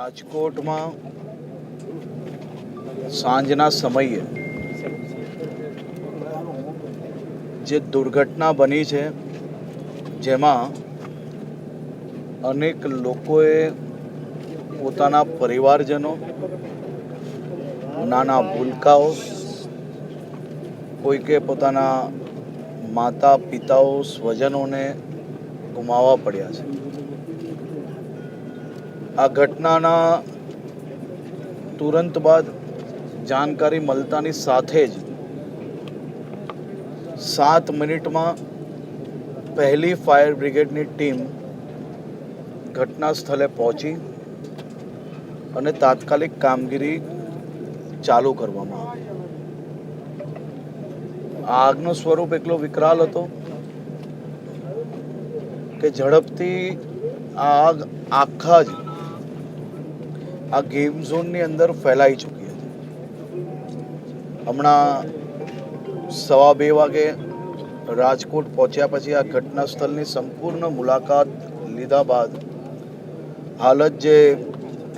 રાજકોટમાં સાંજના સમયે જે દુર્ઘટના બની છે, જેમાં અનેક લોકોએ પોતાના પરિવારજનો, નાના ભૂલકાઓ કોઈકે પોતાના માતા પિતાઓ સ્વજનોને ગુમાવવા પડ્યા છે. આ ઘટનાના તુરંત બાદ જાણકારી મળતાની સાથે જ સાત મિનિટમાં પહેલી ફાયર બ્રિગેડની ટીમ ઘટના સ્થળે પહોંચી અને તાત્કાલિક કામગીરી ચાલુ કરવામાં આવી. આ આગનું સ્વરૂપ એટલો વિકરાલ હતો કે ઝડપથી આ આગ આખા જ આ ગેમ ઝોનની અંદર ફેલાઈ ચૂકી હતી. હમણાં સવા બે વાગે રાજકોટ પહોંચ્યા પછી આ ઘટના સ્થળની સંપૂર્ણ મુલાકાત લીધા બાદ હાલ જ જે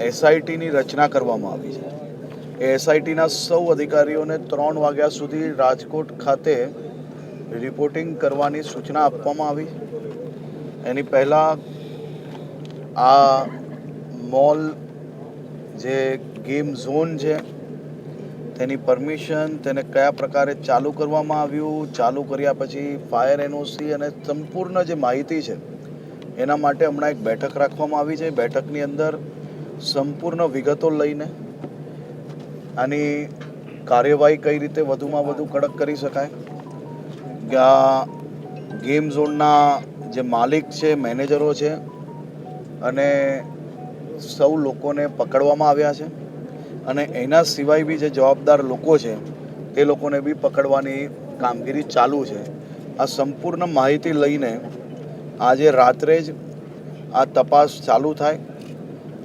એસઆઈટીની રચના કરવામાં આવી છે. એ એસઆઈટીના સૌ અધિકારીઓને ત્રણ વાગ્યા સુધી રાજકોટ ખાતે રિપોર્ટિંગ કરવાની સૂચના આપવામાં આવી. એની પહેલાં આ મોલ જે ગેમ ઝોન છે, તેની પરમિશન તેને કયા પ્રકારે ચાલુ કરવામાં આવ્યું, ચાલુ કર્યા પછી ફાયર એનઓસી અને સંપૂર્ણ જે માહિતી છે, એના માટે હમણાં એક બેઠક રાખવામાં આવી છે. બેઠકની અંદર સંપૂર્ણ વિગતો લઈને આની કાર્યવાહી કઈ રીતે વધુમાં વધુ કડક કરી શકાય ગેમ ઝોનના જે માલિક છે, મેનેજરો છે, અને સૌ લોકોને પકડવામાં આવ્યા છે અને એના સિવાય બી જે જવાબદાર લોકો છે, તે લોકોને બી પકડવાની કામગીરી ચાલુ છે. આ સંપૂર્ણ માહિતી લઈને આજે રાત્રે જ આ તપાસ ચાલુ થાય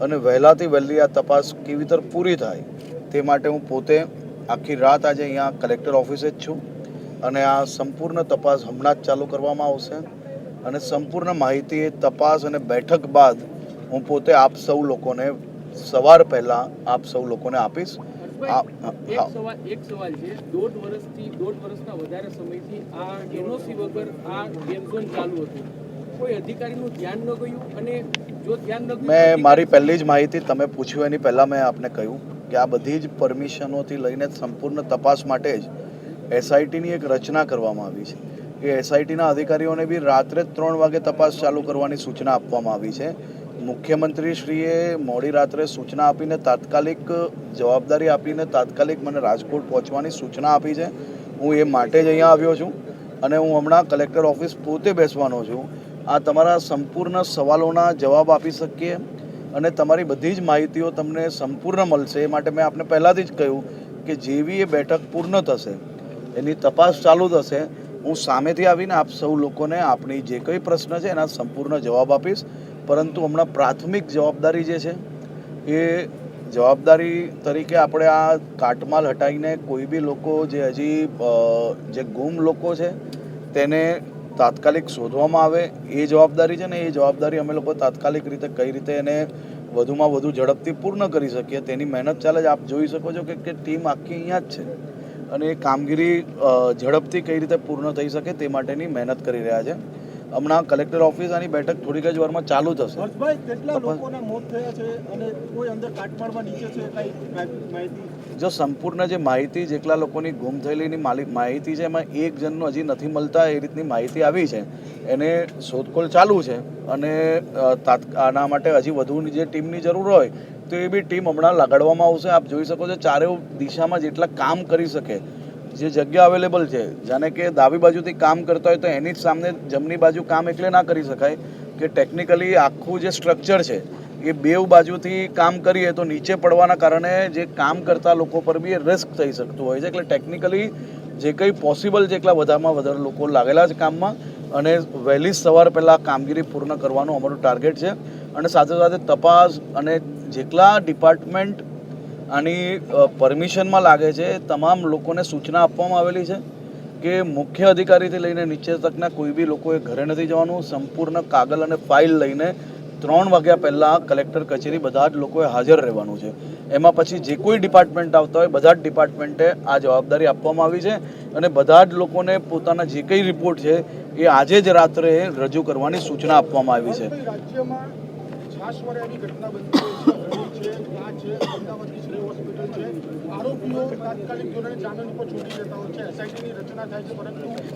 અને વહેલાથી વહેલી આ તપાસ કેવી રીતે પૂરી થાય તે માટે હું પોતે આખી રાત આજે અહીંયા કલેક્ટર ઓફિસે જ છું અને આ સંપૂર્ણ તપાસ હમણાં જ ચાલુ કરવામાં આવશે અને સંપૂર્ણ માહિતી તપાસ અને બેઠક બાદ હું પોતે આપ સૌ લોકોને સવાર પહેલાં આપ સૌ લોકોને આપીશ. એક સવાલ છે. દોઢ વર્ષથી દોઢ વર્ષના વધારે સમયથી આ એનઓસી વગર આ ગેમ ઝોન ચાલુ હતું. કોઈ અધિકારીનું ધ્યાન ન ગયું? અને જો ધ્યાન ન મેં મારી પહેલી જ માહિતી તમે પૂછ્યું એની પહેલાં મેં આપને કહ્યું કે આ બધી જ પરમિશનોથી લઈને સંપૂર્ણ તપાસ માટે જ એસઆઈટીની એક રચના કરવામાં આવી છે. એ એસઆઈટીના અધિકારીઓને બી રાત્રે ત્રણ વાગે તપાસ ચાલુ કરવાની સૂચના આપવામાં આવી છે. મુખ્યમંત્રીશ્રીએ મોડી રાત્રે સૂચના આપીને તાત્કાલિક જવાબદારી આપીને તાત્કાલિક મને રાજકોટ પહોંચવાની સૂચના આપી છે. હું એ માટે જ અહીંયા આવ્યો છું અને હું હમણાં કલેક્ટર ઓફિસ પોતે બેસવાનો છું. આ તમારા સંપૂર્ણ સવાલોના જવાબ આપી શકીએ અને તમારી બધી જ માહિતીઓ તમને સંપૂર્ણ મળશે. એ માટે મેં આપને પહેલાંથી જ કહ્યું કે જેવી એ બેઠક પૂર્ણ થશે, એની તપાસ ચાલુ થશે, હું સામેથી આવીને આપ સૌ લોકોને આપણી જે કંઈ પ્રશ્ન છે એના સંપૂર્ણ જવાબ આપીશ. પરંતુ હમણાં પ્રાથમિક જવાબદારી જે છે, એ જવાબદારી તરીકે આપણે આ કાટમાલ હટાવીને કોઈ બી લોકો જે હજી જે ગુમ લોકો છે, તેને તાત્કાલિક શોધવામાં આવે, એ જવાબદારી છે ને એ જવાબદારી અમે લોકો તાત્કાલિક રીતે કઈ રીતે એને વધુમાં વધુ ઝડપથી પૂર્ણ કરી શકીએ, તેની મહેનત ચાલે જ આપ જોઈ શકો છો કે ટીમ આખી અહીંયા જ છે અને એ કામગીરી ઝડપથી કઈ રીતે પૂર્ણ થઈ શકે તે માટેની મહેનત કરી રહ્યા છે. હમણાં કલેક્ટર ઓફિસ આની બેઠક થોડીક જ વારમાં ચાલુ થશે હર્ષભાઈ કેટલા લોકોના મોત થયા છે અને કોઈ અંદર કાટમાળમાં નીચે છે કઈ માહિતી? જો સંપૂર્ણ જે માહિતી જેટલા લોકોની ગુમ થયેલીની માલિક માહિતી છે એમાં એક જણનું હજી નથી મળતા એ રીતની માહિતી આવી છે. એને શોધખોળ ચાલુ છે અને આના માટે હજી વધુની જે ટીમની જરૂર હોય તો એ બી ટીમ હમણાં લગાડવામાં આવશે. આપ જોઈ શકો છો ચારે દિશામાં જેટલા કામ કરી શકે જે જગ્યા અવેલેબલ છે, જાણે કે ડાબી બાજુથી કામ કરતા હોય તો એની જ સામે જમણી બાજુ કામ એટલે ના કરી શકાય કે ટેકનિકલી આખું જે સ્ટ્રક્ચર છે, એ બેવ બાજુથી કામ કરીએ તો નીચે પડવાના કારણે જે કામ કરતા લોકો પર બી રિસ્ક થઈ શકતું હોય છે. એટલે ટેકનિકલી જે કંઈ પોસિબલ છે એટલા વધારેમાં વધારે લોકો લાગેલા છે કામમાં અને વહેલી સવાર પહેલાં કામગીરી પૂર્ણ કરવાનું અમારું ટાર્ગેટ છે. અને સાથે સાથે તપાસ અને જેટલા ડિપાર્ટમેન્ટ આની પરમિશનમાં લાગે છે, તમામ લોકોને સૂચના આપવામાં આવેલી છે કે મુખ્ય અધિકારીથી લઈને નીચે તકના કોઈ બી લોકોએ ઘરે નથી જવાનું. સંપૂર્ણ કાગળ અને ફાઇલ લઈને ત્રણ વાગ્યા પહેલાં કલેક્ટર કચેરી બધા જ લોકોએ હાજર રહેવાનું છે. એમાં પછી જે કોઈ ડિપાર્ટમેન્ટ આવતા હોય, બધા જ ડિપાર્ટમેન્ટે આ જવાબદારી આપવામાં આવી છે અને બધા જ લોકોને પોતાના જે કંઈ રિપોર્ટ છે એ આજે જ રાત્રે રજૂ કરવાની સૂચના આપવામાં આવી છે?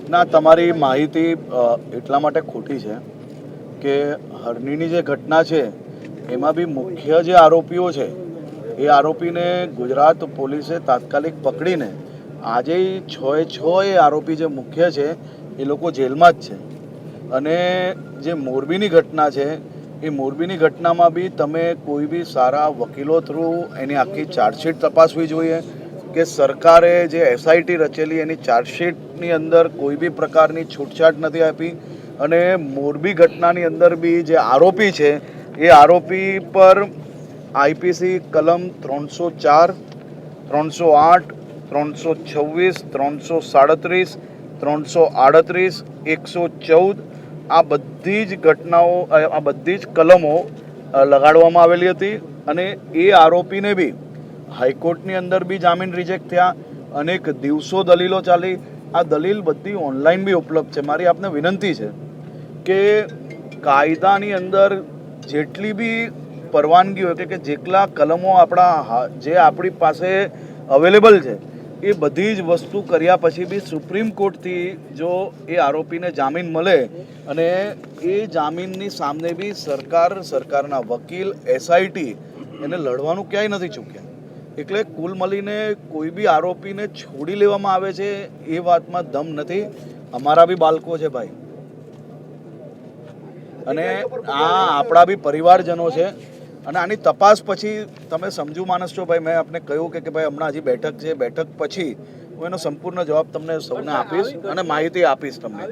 ના, તમારી માહિતી એટલા માટે ખોટી છે કે હરણીની જે ઘટના છે, એમાં બી મુખ્ય જે આરોપીઓ છે, એ આરોપીને ગુજરાત પોલીસે તાત્કાલિક પકડીને આજે છ એ છ એ આરોપી જે મુખ્ય છે, એ લોકો જેલમાં જ છે. અને જે મોરબીની ઘટના છે એ મોરબીની ઘટનામાં બી તમે કોઈ બી સારા વકીલો થ્રુ એની આખી ચાર્જશીટ તપાસવી જોઈએ કે સરકારે જે એસઆઈટી રચેલી એની ચાર્જશીટની અંદર કોઈ બી પ્રકારની છૂટછાટ નથી આપી અને મોરબી ઘટનાની અંદર બી જે આરોપી છે એ આરોપી પર આઈપીસી કલમ ત્રણસો ચાર, ત્રણસો આઠ, ત્રણસો છવ્વીસ, ત્રણસો સાડત્રીસ, ત્રણસો આડત્રીસ, એકસો ચૌદ આ બધી જ ઘટનાઓ આ બધી જ કલમો લગાડવામાં આવેલી હતી અને એ આરોપીને બી હાઈકોર્ટની અંદર બી જામીન રિજેક્ટ થયા. અનેક દિવસો દલીલો ચાલી. આ દલીલ બધી ઓનલાઈન બી ઉપલબ્ધ છે. મારી આપને વિનંતી છે કે કાયદાની અંદર જેટલી બી પરવાનગી હોય એટલે કે જેટલા કલમો આપણા જે આપણી પાસે અવેલેબલ છે એ બધી જ વસ્તુ કર્યા પછી બી સુપ્રીમ કોર્ટથી જો એ આરોપીને જામીન મળે અને એ જામીનની સામે બી સરકાર, સરકારના વકીલ એસઆઈટી એને લડવાનું ક્યાંય નથી ચૂક્યા. એટલે કુલ મળીને કોઈ બી આરોપીને છોડી લેવામાં આવે છે એ વાતમાં દમ નથી. અમારા બી બાળકો છે ભાઈ. અને આ આપણા બી પરિવારજનો છે. અને આની તપાસ પછી તમે સમજુ માણસ છો ભાઈ મેં આપને કહ્યું કે ભાઈ હમણાં હજી બેઠક છે બેઠક પછી હું એનો સંપૂર્ણ જવાબ તમને સૌને આપીશ અને માહિતી આપીશ તમને.